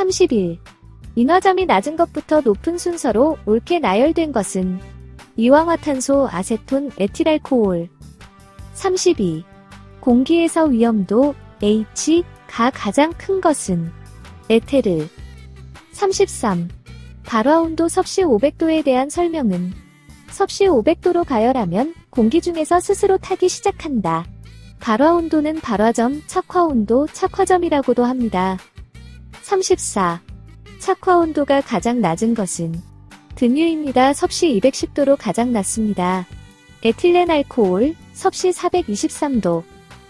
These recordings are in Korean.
31. 인화점이 낮은 것부터 높은 순서로 옳게 나열된 것은 이황화탄소, 아세톤, 에틸알코올. 32. 공기에서 위험도 H가 가장 큰 것은 에테르. 33. 발화온도 섭씨 500도에 대한 설명은 섭씨 500도로 가열하면 공기 중에서 스스로 타기 시작한다. 발화온도는 발화점, 착화온도, 착화점이라고도 합니다. 34. 착화 온도가 가장 낮은 것은 등유입니다. 섭씨 210도로 가장 낮습니다. 에틸렌 알코올, 섭씨 423도,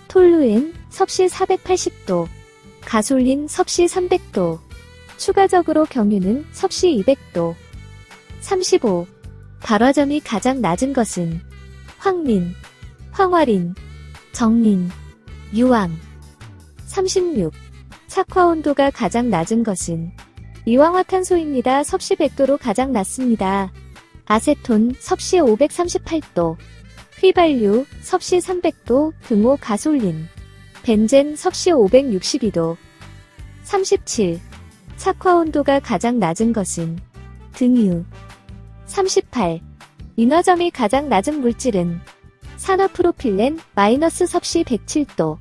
톨루엔, 섭씨 480도, 가솔린, 섭씨 300도, 추가적으로 경유는 섭씨 200도. 35. 발화점이 가장 낮은 것은 황린, 황화린, 정린, 유황. 36. 착화 온도가 가장 낮은 것은 이황화탄소입니다. 섭씨 100도로 가장 낮습니다. 아세톤 섭씨 538도, 휘발유 섭씨 300도, 등호 가솔린, 벤젠 섭씨 562도. 37. 착화 온도가 가장 낮은 것은 등유. 38. 인화점이 가장 낮은 물질은 산화 프로필렌 마이너스 섭씨 107도,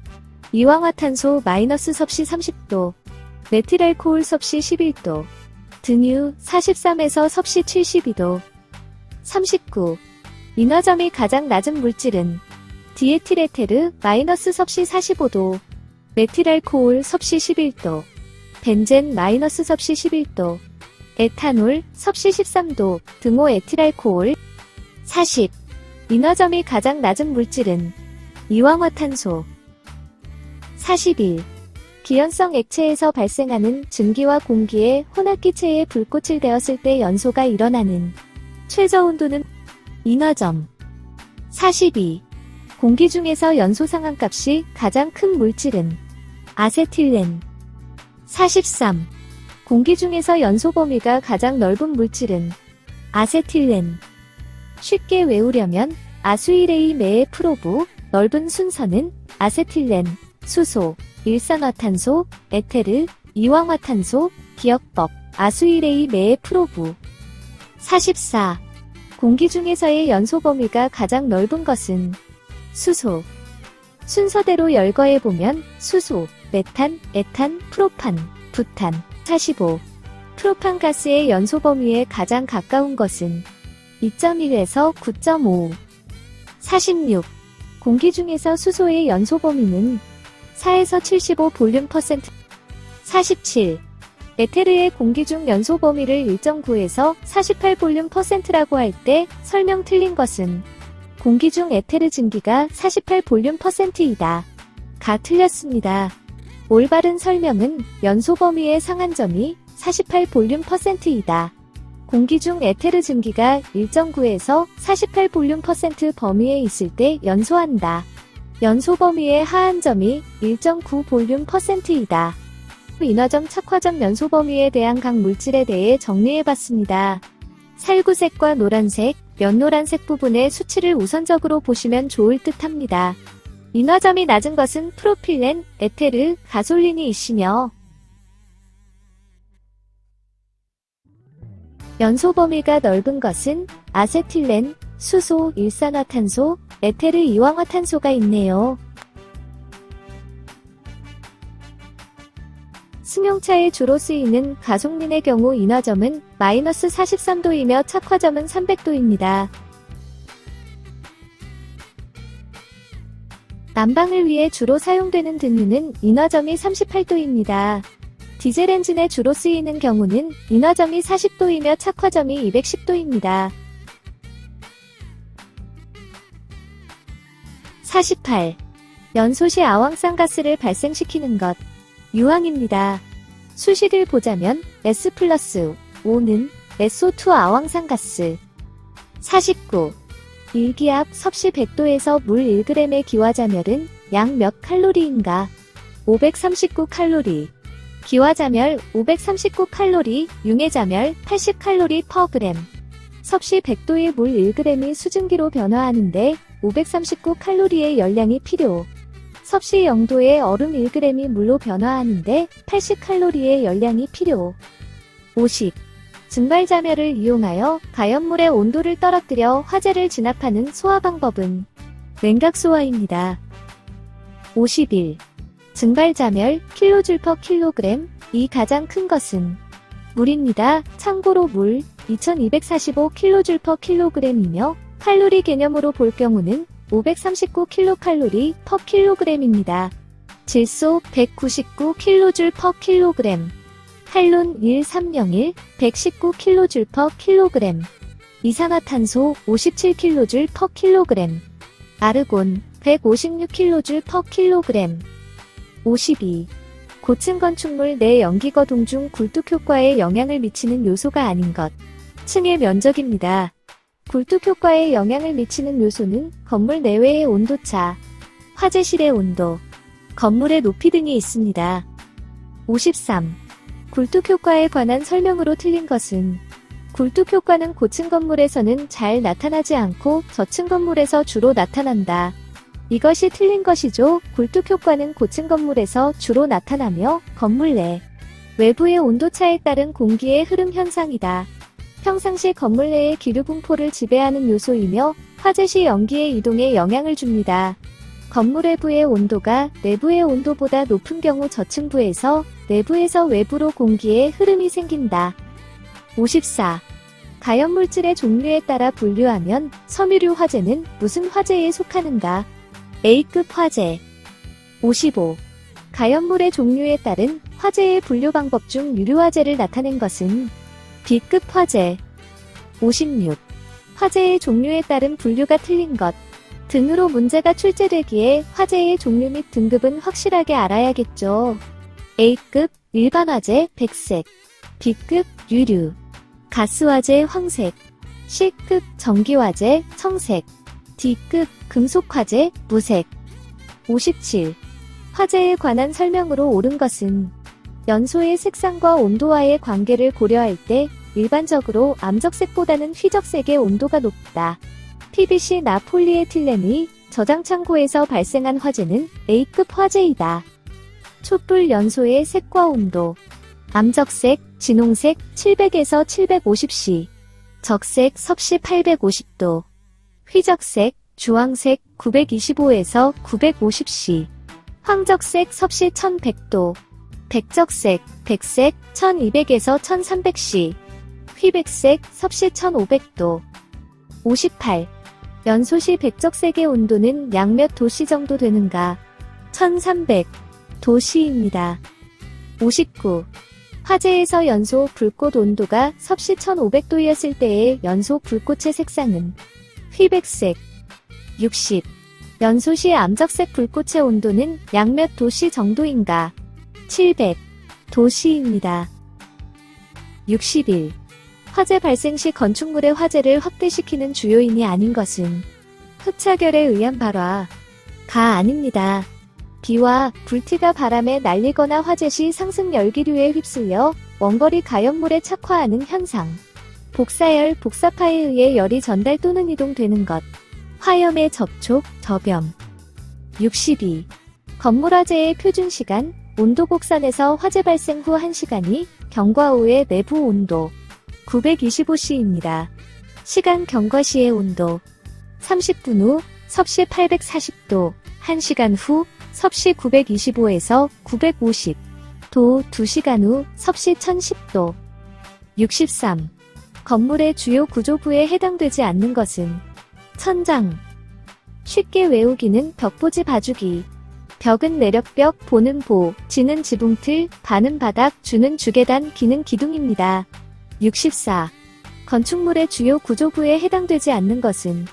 이황화탄소 마이너스 섭씨 30도, 메틸알코올 섭씨 11도, 등유 43에서 섭씨 72도. 39. 인화점이 가장 낮은 물질은 디에틸에테르 마이너스 섭씨 45도, 메틸알코올 섭씨 11도, 벤젠 마이너스 섭씨 11도, 에탄올 섭씨 13도, 등호 에틸알코올 40. 인화점이 가장 낮은 물질은 이황화탄소 41. 기연성 액체에서 발생하는 증기와 공기의 혼합기체에 불꽃을 되었을 때 연소가 일어나는 최저 온도는 인화점 42. 공기 중에서 연소 상한값이 가장 큰 물질은 아세틸렌 43. 공기 중에서 연소 범위가 가장 넓은 물질은 아세틸렌 쉽게 외우려면 아수이레이 메의 프로브 넓은 순서는 아세틸렌, 수소, 일산화탄소, 에테르, 이황화탄소, 기억법, 아수이레이 메의 프로브 44. 공기 중에서의 연소 범위가 가장 넓은 것은 수소. 순서대로 열거해 보면 수소, 메탄, 에탄, 프로판, 부탄. 45. 프로판 가스의 연소 범위에 가장 가까운 것은 2.1에서 9.5. 46. 공기 중에서 수소의 연소 범위는 4에서 75 볼륨 퍼센트. 47. 에테르의 공기 중 연소 범위를 1.9에서 48 볼륨 퍼센트라고 할 때 설명 틀린 것은 공기 중 에테르 증기가 48 볼륨 퍼센트이다. 가 틀렸습니다. 올바른 설명은 연소 범위의 상한점이 48 볼륨 퍼센트이다. 공기 중 에테르 증기가 1.9에서 48 볼륨 퍼센트 범위에 있을 때 연소한다. 연소 범위의 하한점이 1.9 볼륨 퍼센트이다. 인화점 착화점 연소 범위에 대한 각 물질에 대해 정리해봤습니다. 살구색과 노란색, 연노란색 부분의 수치를 우선적으로 보시면 좋을 듯 합니다. 인화점이 낮은 것은 프로필렌, 에테르, 가솔린이 있으며 연소 범위가 넓은 것은 아세틸렌, 수소, 일산화탄소, 에테르 이황화탄소가 있네요. 승용차에 주로 쓰이는 가속린의 경우 인화점은 마이너스 43도이며 착화점은 300도입니다. 난방을 위해 주로 사용되는 등유는 인화점이 38도입니다. 디젤 엔진에 주로 쓰이는 경우는 인화점이 40도이며 착화점이 210도입니다. 48. 연소 시 아황산 가스를 발생시키는 것. 유황입니다. 수식을 보자면 S 플러스 5는 SO2 아황산 가스. 49. 일기압 섭씨 100도에서 물 1g의 기화자멸은 약 몇 칼로리인가? 539 칼로리. 기화자멸 539 칼로리, 융해자멸 80 칼로리 퍼 그램. 섭씨 100도의 물 1g이 수증기로 변화하는데 539 칼로리의 열량이 필요. 섭씨 0도의 얼음 1g이 물로 변화하는데 80 칼로리의 열량이 필요. 50. 증발자멸을 이용하여 가연물의 온도를 떨어뜨려 화재를 진압하는 소화 방법은 냉각 소화입니다. 51. 증발자멸 킬로줄 퍼 킬로그램 이 가장 큰 것은 물입니다. 참고로 물 2245 킬로줄 퍼 킬로그램이며 칼로리 개념으로 볼 경우는 539킬로칼로리 퍼 킬로그램입니다. 질소 199킬로줄 퍼 킬로그램 칼론 1301 119킬로줄 퍼 킬로그램 이산화탄소 57킬로줄 퍼 킬로그램 아르곤 156킬로줄 퍼 킬로그램 52. 고층 건축물 내 연기 거동 중 굴뚝 효과에 영향을 미치는 요소가 아닌 것. 층의 면적입니다. 굴뚝 효과에 영향을 미치는 요소는 건물 내외의 온도차, 화재실의 온도, 건물의 높이 등이 있습니다. 53. 굴뚝 효과에 관한 설명으로 틀린 것은 굴뚝 효과는 고층 건물에서는 잘 나타나지 않고 저층 건물에서 주로 나타난다. 이것이 틀린 것이죠. 굴뚝 효과는 고층 건물에서 주로 나타나며 건물 내 외부의 온도차에 따른 공기의 흐름 현상이다. 평상시 건물 내의 기류 분포를 지배하는 요소이며 화재 시 연기의 이동에 영향을 줍니다. 건물 외부의 온도가 내부의 온도보다 높은 경우 저층부에서 내부에서 외부로 공기의 흐름이 생긴다. 54. 가연물질의 종류에 따라 분류하면 섬유류 화재는 무슨 화재에 속하는가? A급 화재 55. 가연물의 종류에 따른 화재의 분류 방법 중 유류화재를 나타낸 것은 B급 화재 56. 화재의 종류에 따른 분류가 틀린 것 등으로 문제가 출제되기에 화재의 종류 및 등급은 확실하게 알아야겠죠. A급 일반 화재 백색 B급 유류 가스 화재 황색 C급 전기 화재 청색 D급 금속 화재, 무색. 57. 화재에 관한 설명으로 옳은 것은 연소의 색상과 온도와의 관계를 고려할 때 일반적으로 암적색보다는 휘적색의 온도가 높다. PVC나 폴리에틸렌의 저장 창고에서 발생한 화재는 A급 화재이다. 촛불 연소의 색과 온도. 암적색, 진홍색 700에서 750C. 적색 섭씨 850도. 휘적색, 주황색 925에서 950C, 황적색 섭씨 1100도, 백적색, 백색 1200에서 1300C, 휘백색 섭씨 1500도. 58. 연소시 백적색의 온도는 약몇 도씨 정도 되는가? 1300 도씨입니다. 59. 화재에서 연소 불꽃 온도가 섭씨 1500도였을 때의 연소 불꽃의 색상은 휘백색 60. 연소시 암적색 불꽃의 온도는 약몇 도씨 정도인가? 700. 도씨입니다. 61. 화재 발생 시 건축물의 화재를 확대시키는 주요인이 아닌 것은 흡차결에 의한 발화. 가 아닙니다. 비와 불티가 바람에 날리거나 화재 시 상승 열기류에 휩쓸려 원거리 가연물에 착화하는 현상. 복사열, 복사파에 의해 열이 전달 또는 이동되는 것. 화염의 접촉, 저변. 62. 건물 화재의 표준 시간, 온도 곡선에서 화재 발생 후 1시간이 경과 후의 내부 온도 925C입니다. 시간 경과 시의 온도 30분 후 섭씨 840도, 1시간 후 섭씨 925에서 950, 도 2시간 후 섭씨 1010도. 63. 건물의 주요 구조부에 해당되지 않는 것은 천장. 쉽게 외우기는 벽보지 봐주기. 벽은 내력벽, 보는 보, 지는 지붕틀, 바는 바닥, 주는 주계단, 기는 기둥입니다. 64. 건축물의 주요 구조부에 해당되지 않는 것은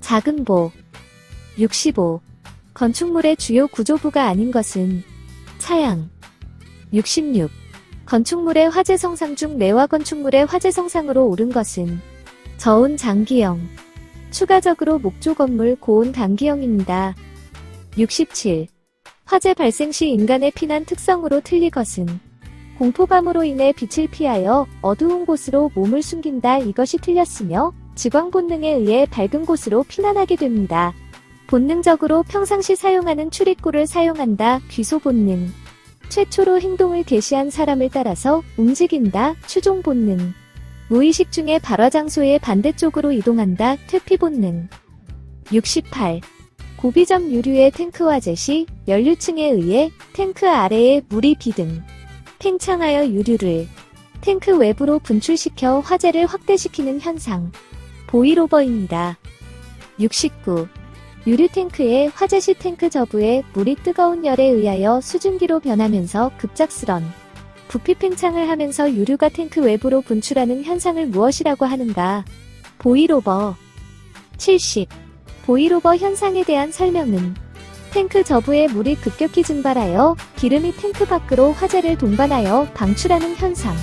작은 보. 65. 건축물의 주요 구조부가 아닌 것은 차양. 66. 건축물의 화재 성상 중 내화 건축물의 화재 성상으로 오른 것은 저온 장기형. 추가적으로 목조 건물 고온 단기형입니다. 67. 화재 발생 시 인간의 피난 특성으로 틀린 것은 공포감으로 인해 빛을 피하여 어두운 곳으로 몸을 숨긴다 이것이 틀렸으며 지광 본능에 의해 밝은 곳으로 피난하게 됩니다. 본능적으로 평상시 사용하는 출입구를 사용한다. 귀소 본능. 최초로 행동을 개시한 사람을 따라서 움직인다. 추종 본능. 무의식 중에 발화 장소의 반대쪽으로 이동한다. 퇴피 본능. 68. 고비점 유류의 탱크 화재 시 연료층에 의해 탱크 아래에 물이 비등 팽창하여 유류를 탱크 외부로 분출시켜 화재를 확대시키는 현상. 보이로버입니다. 69. 유류 탱크의 화재 시 탱크 저부에 물이 뜨거운 열에 의하여 수증기로 변하면서 급작스런 부피 팽창을 하면서 유류가 탱크 외부로 분출하는 현상을 무엇이라고 하는가? 보이로버. 70. 보이로버 현상에 대한 설명은 탱크 저부에 물이 급격히 증발하여 기름이 탱크 밖으로 화재를 동반하여 방출하는 현상.